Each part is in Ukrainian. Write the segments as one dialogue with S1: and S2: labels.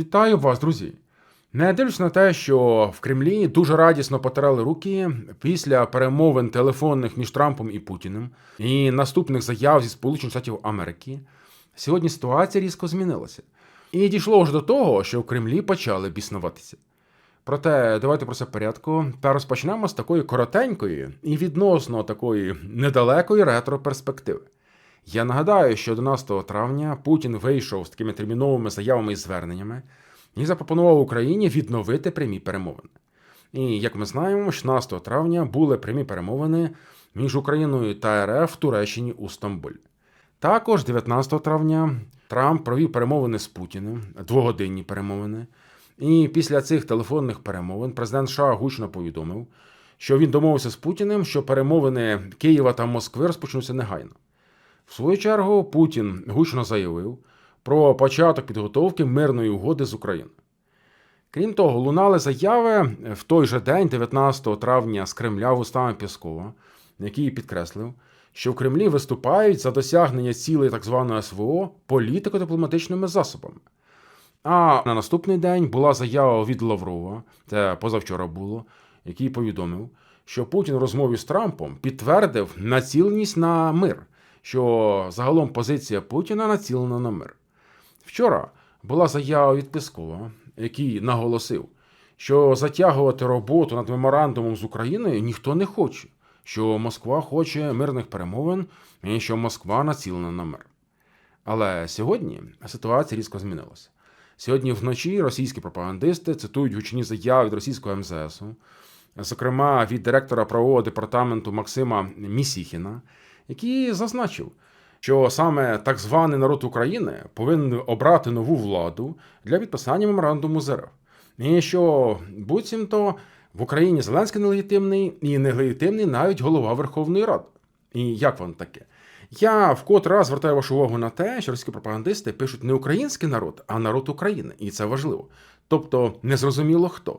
S1: Вітаю вас, друзі! Не дивлячись на те, що в Кремлі дуже радісно потирали руки після перемовин телефонних між Трампом і Путіним і наступних заяв зі Сполучених Штатів Америки, сьогодні ситуація різко змінилася. І дійшло вже до того, що в Кремлі почали біснуватися. Проте давайте про це порядку та розпочнемо з такої коротенької і відносно такої недалекої ретро-перспективи. Я нагадаю, що 11 травня Путін вийшов з такими терміновими заявами і зверненнями і запропонував Україні відновити прямі перемовини. І як ми знаємо, 16 травня були прямі перемовини між Україною та РФ в Туреччині у Стамбулі. Також 19 травня Трамп провів перемовини з Путіним, двогодинні перемовини. І після цих телефонних перемовин президент США гучно повідомив, що він домовився з Путіним, що перемовини Києва та Москви розпочнуться негайно. В свою чергу Путін гучно заявив про початок підготовки мирної угоди з Україною. Крім того, лунали заяви в той же день, 19 травня, з Кремля вустами Піскова, який підкреслив, що в Кремлі виступають за досягнення цілей так званої СВО політико-дипломатичними засобами. А на наступний день була заява від Лаврова, це позавчора було, який повідомив, що Путін в розмові з Трампом підтвердив націленість на мир, що загалом позиція Путіна націлена на мир. Вчора була заява від Пескова, який наголосив, що затягувати роботу над меморандумом з Україною ніхто не хоче, що Москва хоче мирних перемовин і що Москва націлена на мир. Але сьогодні ситуація різко змінилася. Сьогодні вночі російські пропагандисти цитують гучні заяви від російського МЗСу, зокрема від директора правового департаменту Максима Місіхіна, який зазначив, що саме так званий народ України повинен обрати нову владу для підписання меморандуму з РФ. І що буцімто в Україні Зеленський нелегітимний і нелегітимний навіть голова Верховної Ради. І як вам таке? Я вкотре раз звертаю вашу увагу на те, що російські пропагандисти пишуть не український народ, а народ України, і це важливо. Тобто незрозуміло хто.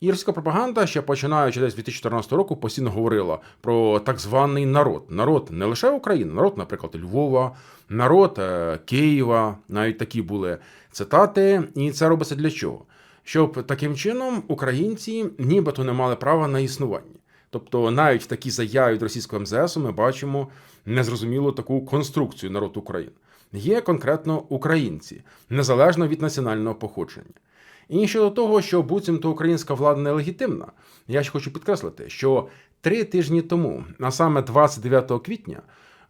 S1: І російська пропаганда, ще починаючи десь з 2014 року, постійно говорила про так званий народ. Народ не лише України, народ, наприклад, Львова, народ е, Києва, навіть такі були цитати. І це робиться для чого? Щоб таким чином українці нібито не мали права на існування. Тобто, навіть в такій заяві від російського МЗС ми бачимо незрозумілу таку конструкцію народу України. Є конкретно українці, незалежно від національного походження. І щодо того, що буцімто українська влада нелегітимна, я ще хочу підкреслити, що три тижні тому, а саме 29 квітня,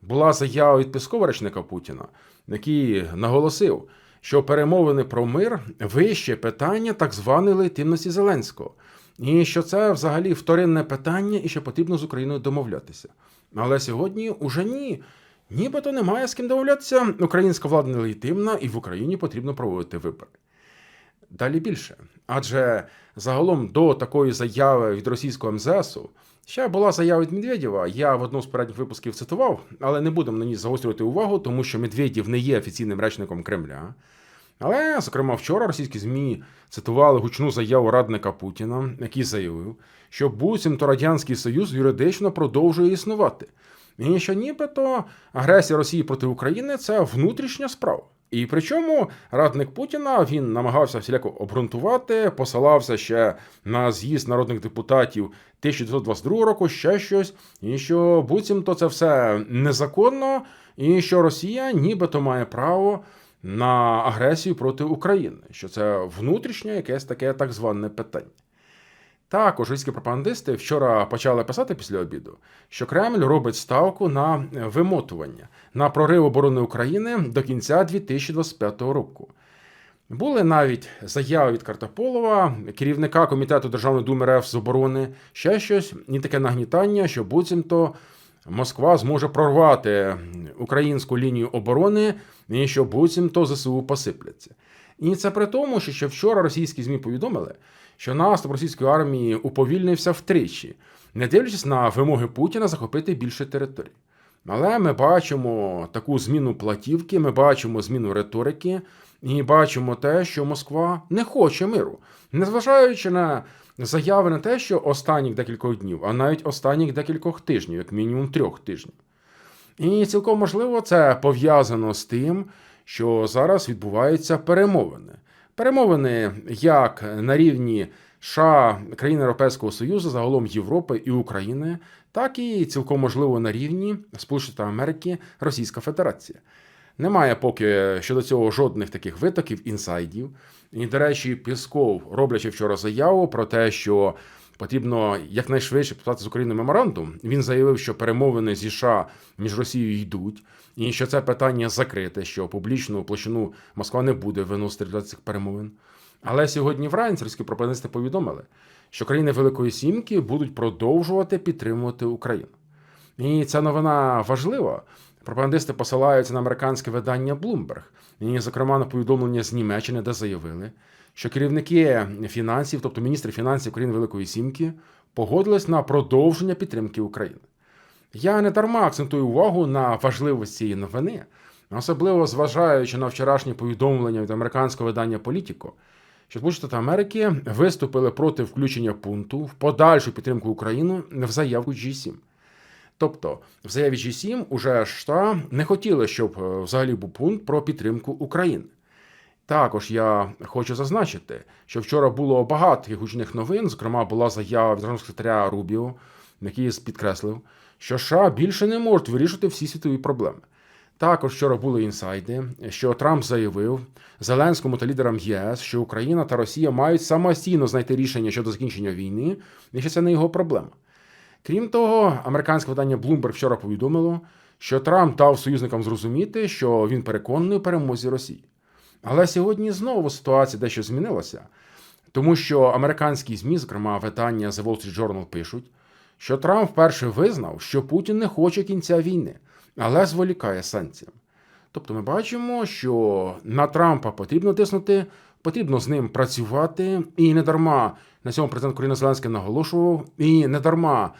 S1: була заява від Пескова речника Путіна, який наголосив, що перемовини про мир вище питання так званої легітимності Зеленського. І що це взагалі вторинне питання, і що потрібно з Україною домовлятися. Але сьогодні уже ні. Нібито немає з ким домовлятися. Українська влада нелегітимна, і в Україні потрібно проводити вибори. Далі більше. Адже загалом до такої заяви від російського МЗСу ще була заява від Медведєва. Я в одному з передніх випусків цитував, але не будемо на ній загострювати увагу, тому що Медведєв не є офіційним речником Кремля. Але, зокрема, вчора російські ЗМІ цитували гучну заяву радника Путіна, який заявив, що буцімто Радянський Союз юридично продовжує існувати. І що нібито агресія Росії проти України це внутрішня справа. І причому радник Путіна він намагався всіляко обґрунтувати, посилався ще на з'їзд народних депутатів 1922 року, ще щось, і що буцімто це все незаконно, і що Росія нібито має право на агресію проти України, що це внутрішнє якесь таке так зване питання. Також російські пропагандисти вчора почали писати після обіду, що Кремль робить ставку на вимотування, на прорив оборони України до кінця 2025 року. Були навіть заяви від Картополова, керівника комітету Державної думи РФ з оборони, ще щось, і таке нагнітання, що буцімто Москва зможе прорвати українську лінію оборони, і що буцімто ЗСУ посипляться. І це при тому, що ще вчора російські ЗМІ повідомили, що наступ російської армії уповільнився втричі, не дивлячись на вимоги Путіна захопити більше територій. Але ми бачимо таку зміну платівки, ми бачимо зміну риторики, і бачимо те, що Москва не хоче миру, незважаючи на заяви на те, що останніх декількох днів, а навіть останніх декількох тижнів, як мінімум трьох тижнів. І цілком можливо це пов'язано з тим, що зараз відбуваються перемовини. Перемовини як на рівні США, країн Європейського Союзу, загалом Європи і України, так і цілком можливо на рівні Сполучених Америки, Російська Федерація. Немає поки щодо цього жодних таких витоків, інсайдів. І, до речі, Пісков, роблячи вчора заяву про те, що потрібно якнайшвидше підписати з Україною меморандум, він заявив, що перемовини зі США між Росією йдуть, і що це питання закрите, що публічну площину Москва не буде виносити для цих перемовин. Але сьогодні вранці російські пропагандисти повідомили, що країни Великої Сімки будуть продовжувати підтримувати Україну. І ця новина важлива. Пропагандисти посилаються на американське видання Bloomberg, і, зокрема, на повідомлення з Німеччини, де заявили, що керівники фінансів, тобто міністри фінансів країн Великої Сімки, погодились на продовження підтримки України. Я не дарма акцентую увагу на важливість цієї новини, особливо зважаючи на вчорашнє повідомлення від американського видання Політіко, що Сполучені Штати Америки виступили проти включення пункту в подальшу підтримку України в заявку G7. Тобто, в заяві G7 уже США не хотіли, щоб е, взагалі був пункт про підтримку України. Також я хочу зазначити, що вчора було багато гучних новин. Зокрема, була заява від секретаря Рубіо, який підкреслив, що США більше не можуть вирішити всі світові проблеми. Також вчора були інсайди, що Трамп заявив Зеленському та лідерам ЄС, що Україна та Росія мають самостійно знайти рішення щодо закінчення війни, і що це не його проблема. Крім того, американське видання Bloomberg вчора повідомило, що Трамп дав союзникам зрозуміти, що він переконаний у перемозі Росії. Але сьогодні знову ситуація дещо змінилася, тому що американські ЗМІ, зокрема видання The Wall Street Journal, пишуть, що Трамп вперше визнав, що Путін не хоче кінця війни, але зволікає санкціям. Тобто ми бачимо, що на Трампа потрібно тиснути, потрібно з ним працювати, і не дарма на цьому президент України Зеленський наголошував, і не дарма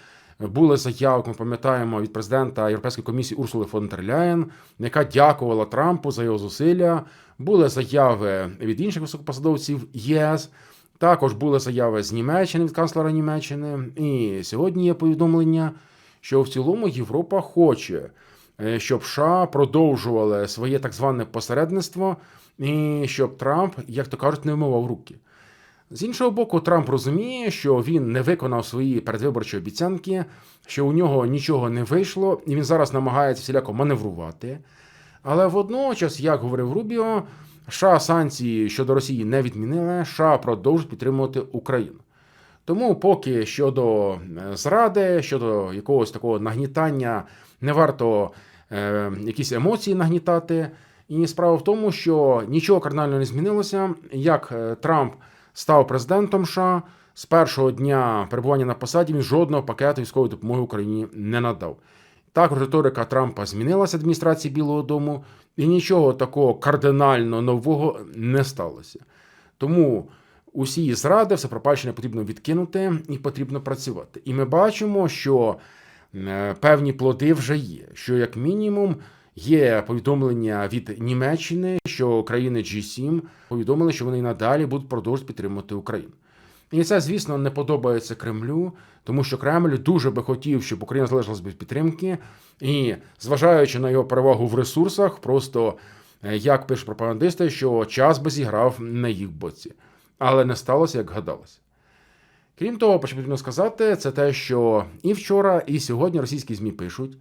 S1: були заяви, ми пам'ятаємо, від президента Європейської комісії Урсули фон дер Ляєн, яка дякувала Трампу за його зусилля. Були заяви від інших високопосадовців ЄС. Також були заяви з Німеччини від канцлера Німеччини. І сьогодні є повідомлення, що в цілому Європа хоче, е, щоб США продовжували своє так зване посередництво, і щоб Трамп, як то кажуть, не вмивав руки. З іншого боку, Трамп розуміє, що він не виконав свої передвиборчі обіцянки, що у нього нічого не вийшло, і він зараз намагається всіляко маневрувати. Але водночас, як говорив Рубіо, США санкції щодо Росії не відмінили, США продовжують підтримувати Україну. Тому, поки щодо е, зради, щодо якогось такого нагнітання, не варто е, якісь емоції нагнітати. І справа в тому, що нічого кардинально не змінилося, як е, Трамп став президентом США, з першого дня перебування на посаді він жодного пакету військової допомоги Україні не надав. Також риторика Трампа змінилася адміністрації Білого Дому, і нічого такого кардинально нового не сталося. Тому усі зради, все пропащення потрібно відкинути і потрібно працювати. І ми бачимо, що е, певні плоди вже є. Що, як мінімум, є повідомлення від Німеччини, що країни G7 повідомили, що вони і надалі будуть продовжувати підтримувати Україну. І це, звісно, не подобається Кремлю, тому що Кремль дуже би хотів, щоб Україна залишилась без підтримки, і зважаючи на його перевагу в ресурсах, просто е, як пишуть пропагандисти, що час би зіграв на їх боці, але не сталося, як гадалося. Крім того, потрібно сказати, це те, що і вчора, і сьогодні російські ЗМІ пишуть,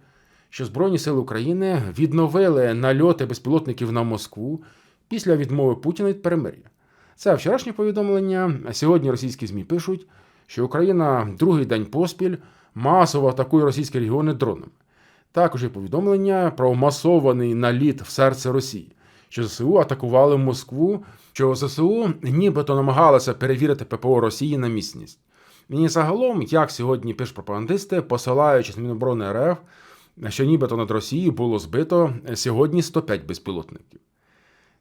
S1: що Збройні сили України відновили нальоти безпілотників на Москву після відмови Путіна від перемир'я. Це вчорашнє повідомлення. Сьогодні російські ЗМІ пишуть, що Україна другий день поспіль масово атакує російські регіони дронами. Також є повідомлення про масований наліт в серце Росії, що ЗСУ атакували Москву, що ЗСУ нібито намагалися перевірити ППО Росії на міцність. І загалом, як сьогодні пишуть пропагандисти, посилаючись на Міноборони РФ, що нібито над Росією було збито сьогодні 105 безпілотників.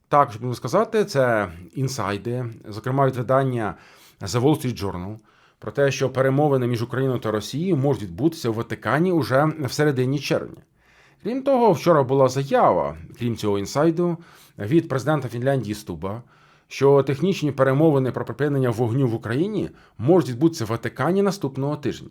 S1: Також будемо сказати, це інсайди, зокрема від видання The Wall Street Journal, про те, що перемовини між Україною та Росією можуть відбутися в Ватикані уже в середині червня. Крім того, вчора була заява, крім цього інсайду, від президента Фінляндії Стуба, що технічні перемовини про припинення вогню в Україні можуть відбутися в Ватикані наступного тижня.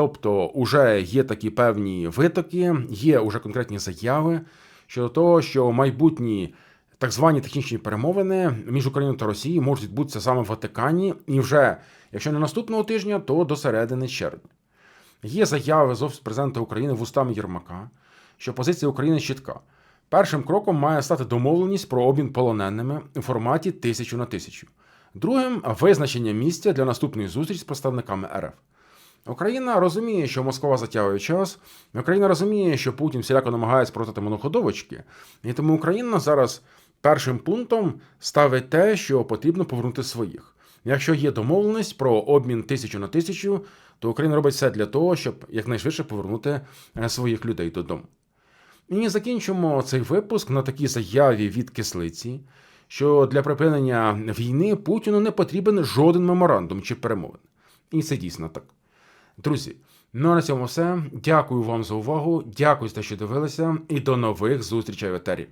S1: Тобто, вже є такі певні витоки, є вже конкретні заяви щодо того, що майбутні так звані технічні перемовини між Україною та Росією можуть відбутися саме в Ватикані, і вже, якщо не наступного тижня, то до середини червня. Є заяви з Офісу президента України вустами Єрмака, що позиція України чітка. Першим кроком має стати домовленість про обмін полоненими у форматі тисячу на тисячу. Другим визначення місця для наступної зустрічі з представниками РФ. Україна розуміє, що Москва затягує час. Україна розуміє, що Путін всіляко намагається спротити моноходовочки, і тому Україна зараз першим пунктом ставить те, що потрібно повернути своїх. Якщо є домовленість про обмін тисячу на тисячу, то Україна робить все для того, щоб якнайшвидше повернути е, своїх людей додому. І закінчимо цей випуск на такій заяві від кислиці, що для припинення війни Путіну не потрібен жоден меморандум чи перемовин. І це дійсно так. Друзі, ну а на цьому все. Дякую вам за увагу. Дякую за що дивилися, і до нових зустрічей в етері.